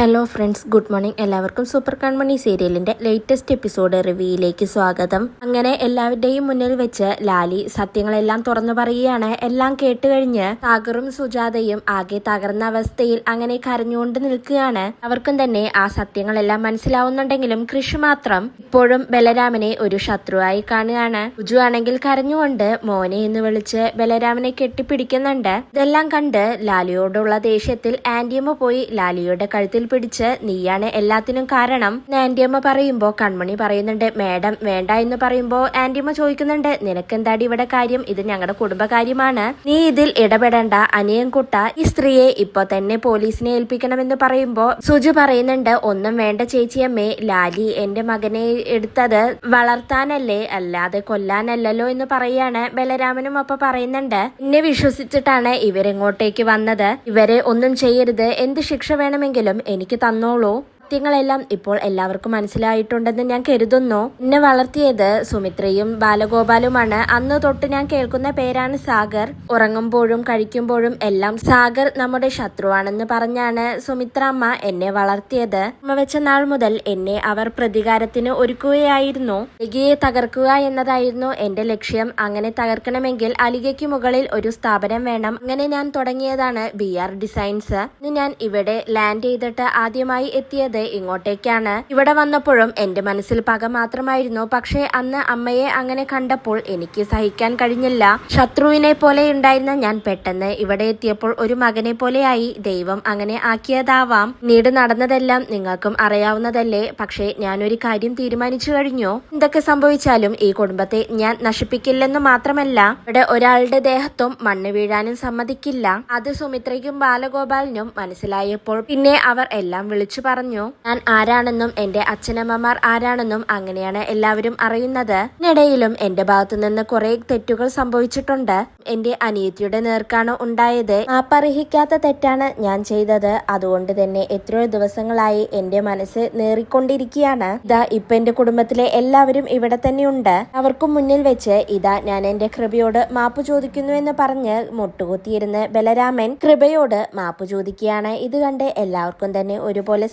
Hello friends good morning എല്ലാവർക്കും super Kanmani സീരിയലിന്റെ latest episode റിവ്യൂയിലേക്ക് സ്വാഗതം. അങ്ങനെ എല്ലാവരുടെയും മുന്നിൽ വെച്ച് ലാലി സത്യങ്ങളെല്ലാം തുറന്നു പറയുകയാണ്. എല്ലാം കേട്ടുകഴിഞ്ഞ് സാഗറും സുജാതയും ആകെ തകർന്ന അവസ്ഥയിൽ അങ്ങനെ കരഞ്ഞുകൊണ്ട് നിൽക്കുകയാണ്. അവർക്കും തന്നെ ആ സത്യങ്ങളെല്ലാം മനസ്സിലാവുന്നുണ്ടെങ്കിലും കൃഷി മാത്രം ഇപ്പോഴും ബലരാമനെ ഒരു ശത്രുവായി കാണുകയാണ്. ഉജു ആണെങ്കിൽ കരഞ്ഞുകൊണ്ട് മോനെ എന്ന് വിളിച്ച് ബലരാമനെ കെട്ടിപ്പിടിക്കുന്നുണ്ട്. ഇതെല്ലാം കണ്ട് ലാലിയോടുള്ള ദേഷ്യത്തിൽ ആന്റിയമ്മ പോയി ലാലിയുടെ കഴുത്തിൽ പിടിച്ച് നീയാണ് എല്ലാത്തിനും കാരണം. ആന്റിയമ്മ പറയുമ്പോ കൺമണി പറയുന്നുണ്ട് മാഡം വേണ്ട എന്ന് പറയുമ്പോ ആന്റിയമ്മ ചോദിക്കുന്നുണ്ട് നിനക്കെന്താടി ഇവിടെ കാര്യം? ഇത് ഞങ്ങളുടെ കുടുംബകാര്യമാണ്. നീ ഇതിൽ ഇടപെടേണ്ട അനിയൻകുട്ട ഈ സ്ത്രീയെ ഇപ്പൊ തന്നെ പോലീസിനെ ഏൽപ്പിക്കണമെന്ന് പറയുമ്പോ സുജു പറയുന്നുണ്ട് ഒന്നും വേണ്ട ചേച്ചിയമ്മേ ലാലി എന്റെ മകനെ എടുത്തത് വളർത്താനല്ലേ അല്ലാതെ കൊല്ലാനല്ലല്ലോ എന്ന് പറയാണ് ബലരാമനും അപ്പൊ പറയുന്നുണ്ട്. എന്നെ വിശ്വസിച്ചിട്ടാണ് ഇവരെങ്ങോട്ടേക്ക് വന്നത്. ഇവരെ ഒന്നും ചെയ്യരുത്. എന്ത് ശിക്ഷ വേണമെങ്കിലും എനിക്ക് തന്നോളൂ. സത്യങ്ങളെല്ലാം ഇപ്പോൾ എല്ലാവർക്കും മനസ്സിലായിട്ടുണ്ടെന്ന് ഞാൻ കരുതുന്നു. എന്നെ വളർത്തിയത് സുമിത്രയും ബാലഗോപാലുമാണ്. അന്ന് തൊട്ട് ഞാൻ കേൾക്കുന്ന പേരാണ് സാഗർ. ഉറങ്ങുമ്പോഴും കഴിക്കുമ്പോഴും എല്ലാം സാഗർ നമ്മുടെ ശത്രുവാണെന്ന് പറഞ്ഞാണ് സുമിത്ര അമ്മ എന്നെ വളർത്തിയത്. അമ്മ വെച്ച നാൾ മുതൽ എന്നെ അവർ പ്രതികാരത്തിന് ഒരുക്കുകയായിരുന്നു. അലികയെ തകർക്കുക എന്നതായിരുന്നു എന്റെ ലക്ഷ്യം. അങ്ങനെ തകർക്കണമെങ്കിൽ അലികയ്ക്ക് മുകളിൽ ഒരു സ്ഥാപനം വേണം. അങ്ങനെ ഞാൻ തുടങ്ങിയതാണ് ബി ആർ ഡിസൈൻസ് ഇന്ന് ഞാൻ ഇവിടെ ലാൻഡ് ചെയ്തിട്ട് ആദ്യമായി എത്തിയത് ഇങ്ങോട്ടേക്കാണ്. ഇവിടെ വന്നപ്പോഴും എന്റെ മനസ്സിൽ പക മാത്രമായിരുന്നു. പക്ഷേ അന്ന് അമ്മയെ അങ്ങനെ കണ്ടപ്പോൾ എനിക്ക് സഹിക്കാൻ കഴിഞ്ഞില്ല. ശത്രുവിനെ പോലെ ഉണ്ടായിരുന്ന ഞാൻ പെട്ടെന്ന് ഇവിടെ എത്തിയപ്പോൾ ഒരു മകനെ പോലെയായി. ദൈവം അങ്ങനെ ആക്കിയതാവാം. നീട് നടന്നതെല്ലാം നിങ്ങൾക്കും അറിയാവുന്നതല്ലേ? പക്ഷേ ഞാനൊരു കാര്യം തീരുമാനിച്ചു കഴിഞ്ഞു. എന്തൊക്കെ സംഭവിച്ചാലും ഈ കുടുംബത്തെ ഞാൻ നശിപ്പിക്കില്ലെന്ന് മാത്രമല്ല ഇവിടെ ഒരാളുടെ ദേഹത്തും മണ്ണ് വീഴാനും സമ്മതിക്കില്ല. അത് സുമിത്രയ്ക്കും ബാലഗോപാലിനും മനസ്സിലായപ്പോൾ പിന്നെ അവർ എല്ലാം വിളിച്ചു പറഞ്ഞു. ഞാൻ ആരാണെന്നും എന്റെ അച്ഛനമ്മമാർ ആരാണെന്നും അങ്ങനെയാണ് എല്ലാവരും അറിയുന്നത്. ഇതിനിടയിലും എന്റെ ഭാഗത്തു നിന്ന് കുറെ തെറ്റുകൾ സംഭവിച്ചിട്ടുണ്ട്. എന്റെ അനിയത്തിയുടെ നേർക്കാണ് ഉണ്ടായത്. മാപ്പർഹിക്കാത്ത തെറ്റാണ് ഞാൻ ചെയ്തത്. അതുകൊണ്ട് തന്നെ എത്രയോ ദിവസങ്ങളായി എന്റെ മനസ്സ് നേറിക്കൊണ്ടിരിക്കുകയാണ്. ഇതാ ഇപ്പൊ എന്റെ കുടുംബത്തിലെ എല്ലാവരും ഇവിടെ തന്നെയുണ്ട് അവർക്കും മുന്നിൽ വെച്ച് ഇതാ ഞാൻ എന്റെ കൃപയോട് മാപ്പ് ചോദിക്കുന്നു എന്ന് പറഞ്ഞ് മുട്ടുകുത്തിയിരുന്ന് ബലരാമൻ കൃപയോട് മാപ്പ് ചോദിക്കുകയാണ്. ഇത് കണ്ട് എല്ലാവർക്കും തന്നെ ഒരുപോലെ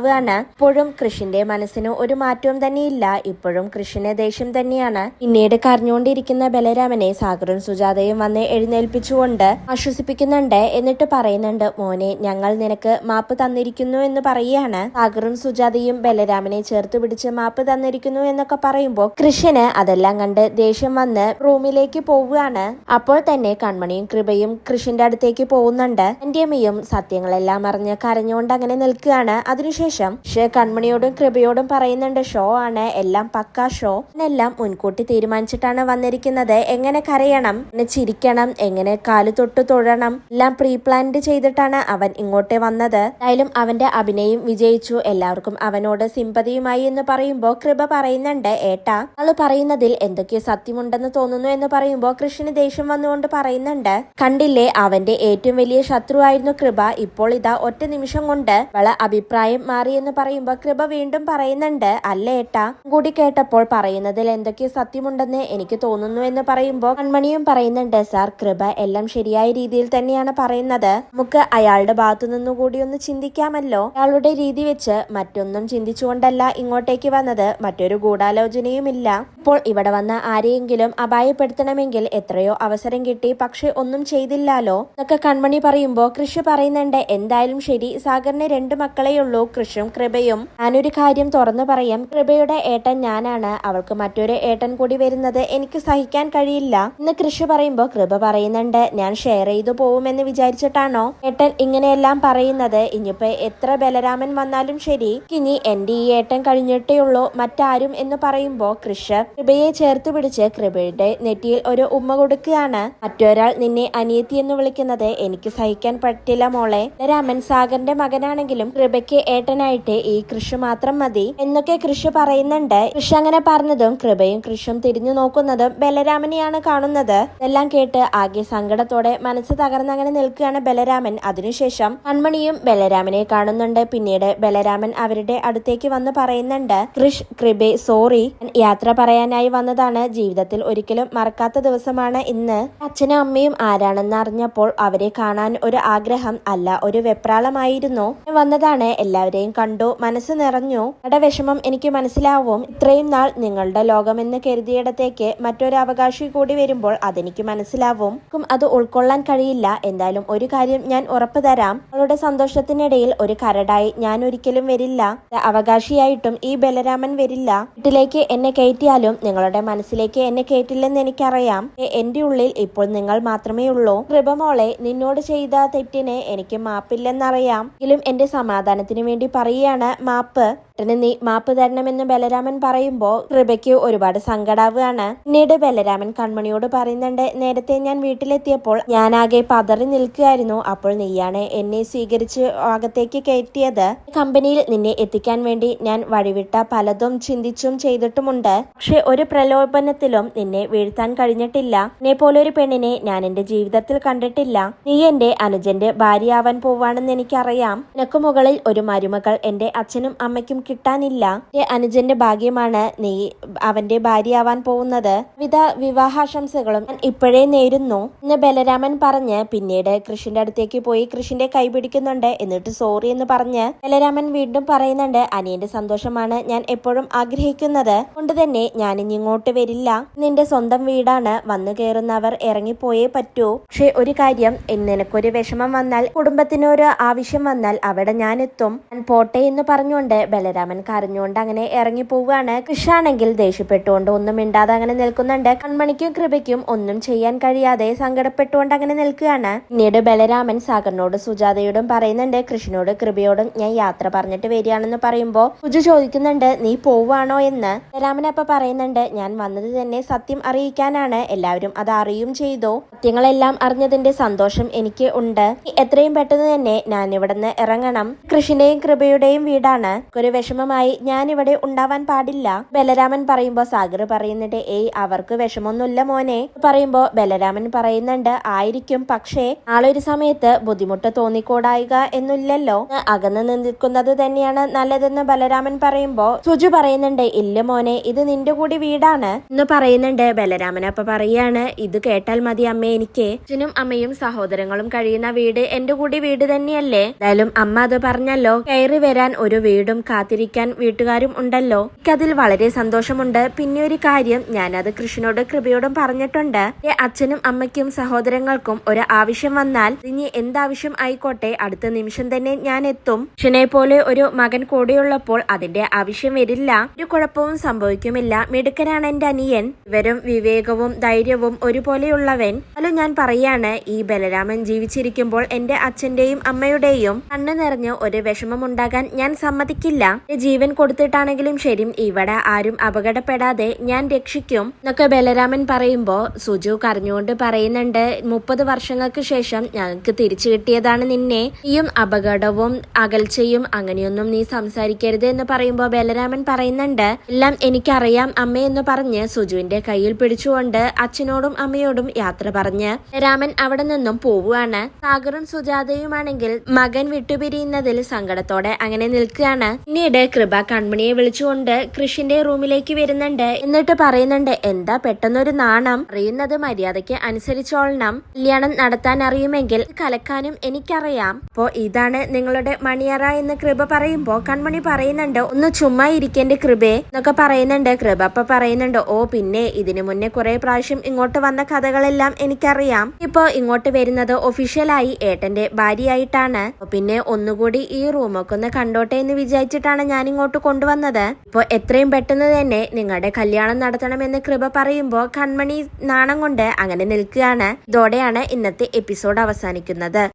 സങ്കടാവുകയാണ് ഇപ്പോഴും കൃഷിന്റെ മനസ്സിന് ഒരു മാറ്റവും തന്നെയില്ല. ഇപ്പോഴും കൃഷിന് ദേഷ്യം തന്നെയാണ്. പിന്നീട് കരഞ്ഞുകൊണ്ടിരിക്കുന്ന ബലരാമനെ സാഗറും സുജാതയും വന്ന് എഴുന്നേൽപ്പിച്ചുകൊണ്ട് ആശ്വസിപ്പിക്കുന്നുണ്ട്. എന്നിട്ട് പറയുന്നുണ്ട് മോനെ ഞങ്ങൾ നിനക്ക് മാപ്പ് തന്നിരിക്കുന്നു എന്ന് പറയുകയാണ്. സാഗറും സുജാതയും ബലരാമനെ ചേർത്ത് പിടിച്ച് മാപ്പ് തന്നിരിക്കുന്നു എന്നൊക്കെ പറയുമ്പോൾ കൃഷിന് അതെല്ലാം കണ്ട് ദേഷ്യം വന്ന് റൂമിലേക്ക് പോവുകയാണ്. അപ്പോൾ തന്നെ കൺമണിയും കൃപയും കൃഷിന്റെ അടുത്തേക്ക് പോകുന്നുണ്ട്. അന്റിയമ്മയും സത്യങ്ങളെല്ലാം അറിഞ്ഞ് കരഞ്ഞുകൊണ്ട് അങ്ങനെ നിൽക്കുകയാണ്. അതിനുശേഷം ഷേ കൺമണിയോടും കൃപയോടും പറയുന്നുണ്ട് ഷോ ആണ് എല്ലാം പക്കാ ഷോ. എന്നെല്ലാം മുൻകൂട്ടി തീരുമാനിച്ചിട്ടാണ് വന്നിരിക്കുന്നത്. എങ്ങനെ കരയണം? ചിരിക്കണം? എങ്ങനെ കാൽ തൊട്ട് തൊഴണം? എല്ലാം പ്രീ പ്ലാൻഡ് ചെയ്തിട്ടാണ് അവൻ ഇങ്ങോട്ടേ വന്നത്. എന്തായാലും അവന്റെ അഭിനയം വിജയിച്ചു. എല്ലാവർക്കും അവനോട് സിമ്പതിയുമായി എന്ന് പറയുമ്പോൾ കൃപ പറയുന്നുണ്ട് ഏട്ടാ ആൾ പറയുന്നതിൽ എന്തൊക്കെയോ സത്യമുണ്ടെന്ന് തോന്നുന്നു എന്ന് പറയുമ്പോൾ കൃഷ്ണന് ദേഷ്യം വന്നുകൊണ്ട് പറയുന്നുണ്ട് കണ്ടില്ലേ അവന്റെ ഏറ്റവും വലിയ ശത്രുവായിരുന്നു കൃപ. ഇപ്പോൾ ഇതാ ഒറ്റ നിമിഷം കൊണ്ട് വള അഭിപ്രായം മാറിയെന്ന് പറയുമ്പോൾ കൃപ വീണ്ടും പറയുന്നുണ്ട്. അല്ല ഏട്ടാ? കൂടി കേട്ടപ്പോൾ പറയുന്നതിൽ എന്തൊക്കെ സത്യമുണ്ടെന്ന് എനിക്ക് തോന്നുന്നു എന്ന് പറയുമ്പോൾ കൺമണിയും പറയുന്നുണ്ട് സാർ കൃപ എല്ലാം ശരിയായ രീതിയിൽ തന്നെയാണ് പറയുന്നത്. നമുക്ക് അയാളുടെ ഭാഗത്തു നിന്നുകൂടി ഒന്ന് ചിന്തിക്കാമല്ലോ. അയാളുടെ രീതി വെച്ച് മറ്റൊന്നും ചിന്തിച്ചുകൊണ്ടല്ല ഇങ്ങോട്ടേക്ക് വന്നത്. മറ്റൊരു ഗൂഢാലോചനയുമില്ല. ഇപ്പോൾ ഇവിടെ വന്ന ആരെയെങ്കിലും അപായപ്പെടുത്തണമെങ്കിൽ എത്രയോ അവസരം കിട്ടി പക്ഷെ ഒന്നും ചെയ്തില്ലാലോ? എന്നൊക്കെ കൺമണി പറയുമ്പോൾ കൃഷി പറയുന്നുണ്ട്. എന്തായാലും ശരി സാഗറിന് രണ്ട് മക്കളെയുള്ളൂ കൃഷും കൃപയും. ഞാനൊരു കാര്യം തുറന്നു പറയാം. കൃപയുടെ ഏട്ടൻ ഞാനാണ്. അവൾക്ക് മറ്റൊരു ഏട്ടൻ കൂടി വരുന്നത് എനിക്ക് സഹിക്കാൻ കഴിയില്ല. എന്ന് കൃഷി പറയുമ്പോ കൃപ പറയുന്നുണ്ട്. ഞാൻ ഷെയർ ചെയ്തു പോവുമെന്ന് വിചാരിച്ചിട്ടാണോ? ഏട്ടൻ ഇങ്ങനെയെല്ലാം പറയുന്നത്. ഇനിയിപ്പോ എത്ര ബലരാമൻ വന്നാലും ശരി. ഇനി എന്റെ ഈ ഏട്ടൻ കഴിഞ്ഞിട്ടേ ഉള്ളൂ. മറ്റാരും എന്ന് പറയുമ്പോ കൃഷ് കൃപയെ ചേർത്ത് പിടിച്ച് കൃപയുടെ നെറ്റിയിൽ ഒരു ഉമ്മ കൊടുക്കുകയാണ്. മറ്റൊരാൾ നിന്നെ അനിയത്തി എന്ന് വിളിക്കുന്നത് എനിക്ക് സഹിക്കാൻ പറ്റില്ല മോളെ. രാമൻ സാഗറിന്റെ മകനാണെങ്കിലും കൃപയ്ക്ക് ഏട്ടനായിട്ട് ഈ കൃഷി മാത്രം മതി എന്നൊക്കെ കൃഷി പറയുന്നുണ്ട്. കൃഷി അങ്ങനെ പറഞ്ഞതും കൃപയും കൃഷും തിരിഞ്ഞു നോക്കുന്നതും ബലരാമനെയാണ് കാണുന്നത്. ഇതെല്ലാം കേട്ട് ആകെ സങ്കടത്തോടെ മനസ്സ് തകർന്നങ്ങനെ നിൽക്കുകയാണ് ബലരാമൻ. അതിനുശേഷം കൺമണിയും ബലരാമനെ കാണുന്നുണ്ട്. പിന്നീട് ബലരാമൻ അവരുടെ അടുത്തേക്ക് വന്ന് പറയുന്നുണ്ട് കൃഷ് കൃപെ സോറി. യാത്ര പറയാൻ പറയാനായി വന്നതാണ്. ജീവിതത്തിൽ ഒരിക്കലും മറക്കാത്ത ദിവസമാണ് ഇന്ന്. അച്ഛനും അമ്മയും ആരാണെന്ന് അറിഞ്ഞപ്പോൾ അവരെ കാണാൻ ഒരു ആഗ്രഹം അല്ല ഒരു വെപ്രാളമായിരുന്നു. വന്നതാണ് എല്ലാവരെയും കണ്ടു മനസ്സ് നിറഞ്ഞു. നട വിഷമം എനിക്ക് മനസ്സിലാവും. ഇത്രയും നാൾ നിങ്ങളുടെ ലോകമെന്ന് കരുതിയിടത്തേക്ക് മറ്റൊരു അവകാശി കൂടി വരുമ്പോൾ അതെനിക്ക് മനസ്സിലാവും. അത് ഉൾക്കൊള്ളാൻ കഴിയില്ല. എന്തായാലും ഒരു കാര്യം ഞാൻ ഉറപ്പ് തരാം. അവളുടെ സന്തോഷത്തിനിടയിൽ ഒരു കരടായി ഞാൻ ഒരിക്കലും വരില്ല. അവകാശിയായിട്ടും ഈ ബലരാമൻ വരില്ല. വീട്ടിലേക്ക് എന്നെ കയറ്റിയാലും നിങ്ങളുടെ മനസ്സിലേക്ക് എന്നെ കേട്ടില്ലെന്ന് എനിക്കറിയാം. എന്റെ ഉള്ളിൽ ഇപ്പോൾ നിങ്ങൾ മാത്രമേ ഉള്ളൂ. കൃപമോളെ നിന്നോട് ചെയ്ത തെറ്റിനെ എനിക്ക് മാപ്പില്ലെന്നറിയാം. എങ്കിലും എന്റെ സമാധാനത്തിന് വേണ്ടി പറയുകയാണ് മാപ്പ്. നീ മാപ്പ് തരണമെന്ന് ബലരാമൻ പറയുമ്പോ കൃപയ്ക്ക് ഒരുപാട് സങ്കടാവുകയാണ് പിന്നീട് ബലരാമൻ കൺമണിയോട് പറയുന്നുണ്ട് നേരത്തെ ഞാൻ വീട്ടിലെത്തിയപ്പോൾ ഞാൻ ആകെ പതറി നിൽക്കുകയായിരുന്നു. അപ്പോൾ നീയാണ് എന്നെ സ്വീകരിച്ച് അകത്തേക്ക് കയറ്റിയത്. കമ്പനിയിൽ നിന്നെ എത്തിക്കാൻ വേണ്ടി ഞാൻ വഴിവിട്ട പലതും ചിന്തിച്ചും ചെയ്തിട്ടുമുണ്ട്. പക്ഷെ ഒരു പ്രലോഭനത്തിലും നിന്നെ വീഴ്ത്താൻ കഴിഞ്ഞിട്ടില്ല. എന്നെ പോലൊരു പെണ്ണിനെ ഞാൻ എന്റെ ജീവിതത്തിൽ കണ്ടിട്ടില്ല. നീ എന്റെ അനുജന്റെ ഭാര്യയാവാൻ പോവാണെന്ന് എനിക്കറിയാം. നിനക്ക് മുകളിൽ ഒരു മരുമകൾ എന്റെ അച്ഛനും അമ്മയ്ക്കും കിട്ടാനില്ല. എന്റെ അനുജന്റെ ഭാഗ്യമാണ് നീ അവന്റെ ഭാര്യയാവാൻ പോകുന്നത്. വിധ വിവാഹാശംസകളും ഞാൻ ഇപ്പോഴേ നേരുന്നു. എന്ന് ബലരാമൻ പറഞ്ഞ് പിന്നീട് കൃഷിന്റെ അടുത്തേക്ക് പോയി കൃഷിന്റെ കൈ പിടിക്കുന്നുണ്ട്. എന്നിട്ട് സോറി എന്ന് പറഞ്ഞ് ബലരാമൻ വീണ്ടും പറയുന്നുണ്ട് അനിയന്റെ സന്തോഷമാണ് ഞാൻ എപ്പോഴും ആഗ്രഹിക്കുന്നത്. കൊണ്ട് തന്നെ ഞാൻ ഇനി ഇങ്ങോട്ട് വരില്ല. നിന്റെ സ്വന്തം വീടാണ്. വന്നു കയറുന്നവർ ഇറങ്ങിപ്പോയേ പറ്റൂ. പക്ഷെ ഒരു കാര്യം നിനക്കൊരു വിഷമം വന്നാൽ കുടുംബത്തിനൊരു ആവശ്യം വന്നാൽ അവിടെ ഞാൻ എത്തും ഞാൻ പോട്ടെ എന്ന് പറഞ്ഞുകൊണ്ട് ബലരാമൻ കരഞ്ഞുകൊണ്ട് അങ്ങനെ ഇറങ്ങി പോവുകയാണ് കൃഷാണെങ്കിൽ ദേഷ്യപ്പെട്ടുകൊണ്ട് ഒന്നും മിണ്ടാതെ അങ്ങനെ നിൽക്കുന്നുണ്ട്. കൺമണിക്കും കൃപയ്ക്കും ഒന്നും ചെയ്യാൻ കഴിയാതെ സങ്കടപ്പെട്ടുകൊണ്ട് അങ്ങനെ നിൽക്കുകയാണ്. പിന്നീട് ബലരാമൻ സാഗറിനോട് സുജാതയോടും പറയുന്നുണ്ട് കൃഷ്ണനോട് കൃപയോടും ഞാൻ യാത്ര പറഞ്ഞിട്ട് വരികയാണെന്ന് പറയുമ്പോ സുജു ചോദിക്കുന്നുണ്ട് നീ പോവാണോ എന്ന്? ബലരാമൻ അപ്പൊ പറയുന്നുണ്ട് ഞാൻ വന്നത് തന്നെ സത്യം അറിയിക്കാനാണ്. എല്ലാവരും അത് അറിയും ചെയ്തു. സത്യങ്ങളെല്ലാം അറിഞ്ഞതിന്റെ സന്തോഷം എനിക്ക് ഉണ്ട്. എത്രയും പെട്ടെന്ന് തന്നെ ഞാൻ ഇവിടുന്ന് ഇറങ്ങണം. കൃഷിന്റെയും കൃപയുടെയും വീടാണ്. ഒരു വിഷമമായി ഞാൻ ഇവിടെ ഉണ്ടാവാൻ പാടില്ല. ബലരാമൻ പറയുമ്പോ സാഗർ പറയുന്നുണ്ട് ഏയ് അവർക്ക് വിഷമൊന്നുമില്ല മോനെ. പറയുമ്പോ ബലരാമൻ പറയുന്നുണ്ട് ആയിരിക്കും. പക്ഷേ നാളൊരു സമയത്ത് ബുദ്ധിമുട്ട് തോന്നിക്കൂടായുക എന്നില്ലല്ലോ. അകന്ന് നിൽക്കുന്നത് തന്നെയാണ് നല്ലതെന്ന് ബലരാമൻ പറയുമ്പോ സുജു പറയുന്നുണ്ട് ഇല്ല മോനെ ഇത് നിന്റെ കൂടി വീടാണ് എന്ന് പറയുന്നുണ്ട് ബലരാമൻ. അപ്പൊ പറയാണ് ഇത് കേട്ടാൽ മതി അമ്മ എനിക്ക് അച്ഛനും അമ്മയും സഹോദരങ്ങളും കഴിയുന്ന വീട് എന്റെ കൂടി വീട് തന്നെയല്ലേ? എന്തായാലും അമ്മ അത് പറഞ്ഞല്ലോ. കയറി വരാൻ ഒരു വീടും കാത്തിരിക്കാൻ വീട്ടുകാരും ഉണ്ടല്ലോ. എനിക്കതിൽ വളരെ സന്തോഷമുണ്ട്. പിന്നെ ഒരു കാര്യം ഞാനത് കൃഷ്ണനോട് കൃപയോടും പറഞ്ഞിട്ടുണ്ട്. അച്ഛനും അമ്മയ്ക്കും സഹോദരങ്ങൾക്കും ഒരു ആവശ്യം വന്നാൽ ഇനി എന്താവശ്യം ആയിക്കോട്ടെ അടുത്ത നിമിഷം തന്നെ ഞാൻ എത്തും. കൃഷ്ണനെ പോലെ ഒരു മകൻ കൂടെയുള്ളപ്പോൾ അതിന്റെ ആവശ്യം വരില്ല. ഒരു കുഴപ്പവും സംഭവിക്കുമില്ല. മിടുക്കനാണ് എന്റെ അനിയൻ. ഇവരും വിവേകവും ധൈര്യവും ഒരുപോലെയുള്ളവൻ. ഹലോ ഞാൻ പറയാണ് ഈ ബലരാമൻ ജീവിച്ചിരിക്കുമ്പോൾ എന്റെ അച്ഛന്റെയും അമ്മയുടെയും കണ്ണു നിറഞ്ഞ് ഒരു വിഷമമുണ്ടാകാൻ ഞാൻ സമ്മതിക്കില്ല. ജീവൻ കൊടുത്തിട്ടാണെങ്കിലും ശരി ഇവിടെ ആരും അപകടപ്പെടാതെ ഞാൻ രക്ഷിക്കും എന്നൊക്കെ ബലരാമൻ പറയുമ്പോൾ സുജു കരഞ്ഞുകൊണ്ട് പറയുന്നുണ്ട് മുപ്പത് വർഷങ്ങൾക്ക് ശേഷം ഞങ്ങൾക്ക് തിരിച്ചു കിട്ടിയതാണ് നിന്നെ. നീയും അപകടവും അകൽച്ചയും അങ്ങനെയൊന്നും നീ സംസാരിക്കരുത് എന്ന് പറയുമ്പോൾ ബലരാമൻ പറയുന്നുണ്ട് എല്ലാം എനിക്കറിയാം. അമ്മ പറഞ്ഞ് സുജുവിന്റെ കയ്യിൽ പിടിച്ചുകൊണ്ട് അച്ഛനോടും അമ്മയോടും യാത്ര പറഞ്ഞ് രാമൻ അവിടെ നിന്നും പോവുകയാണ്. സാഗറും സുജാതയുമാണെങ്കിൽ മകൻ വിട്ടുപിരിയുന്നതിൽ സങ്കടത്തോടെ അങ്ങനെ നിൽക്കുകയാണ്. പിന്നീട് കൃപ കൺമണിയെ വിളിച്ചുകൊണ്ട് കൃഷിന്റെ റൂമിലേക്ക് വരുന്നുണ്ട്. എന്നിട്ട് പറയുന്നുണ്ട് എന്താ പെട്ടെന്നൊരു നാണം? അറിയുന്നത് മര്യാദയ്ക്ക് അനുസരിച്ചോളണം. കല്യാണം നടത്താൻ അറിയുമെങ്കിൽ കലക്കാനും എനിക്കറിയാം. അപ്പോ ഇതാണ് നിങ്ങളുടെ മണിയറ എന്ന് കൃപ പറയുമ്പോ കൺമണി പറയുന്നുണ്ട് ഒന്ന് ചുമ്മാ ഇരിക്കേണ്ട കൃപേ എന്നൊക്കെ പറയുന്നുണ്ട് കൃപ. അപ്പൊ പറയുന്നുണ്ട് ഓ പിന്നെ ഇതിനു മുന്നേ കുറെ പ്രാവശ്യം ഇങ്ങോട്ട് വന്ന കഥകളെല്ലാം എനിക്കറിയാം. ഇപ്പൊ ഇങ്ങോട്ട് വരുന്നത് ഒഫീഷ്യലായി ഏട്ടന്റെ ഭാര്യയായിട്ടാണ്. പിന്നെ ഒന്നുകൂടി ഈ റൂമൊക്കെ ഒന്ന് കണ്ടോട്ടെ എന്ന് വിചാരിച്ചിട്ടാണ് ഞാൻ ഇങ്ങോട്ട് കൊണ്ടുവന്നത്. ഇപ്പൊ എത്രയും പെട്ടെന്ന് തന്നെ നിങ്ങളുടെ കല്യാണം നടത്തണമെന്ന് കൃപ പറയുമ്പോ കൺമണി നാണം കൊണ്ട് അങ്ങനെ നിൽക്കുകയാണ്. ഇതോടെയാണ് ഇന്നത്തെ എപ്പിസോഡ് അവസാനിക്കുന്നത്.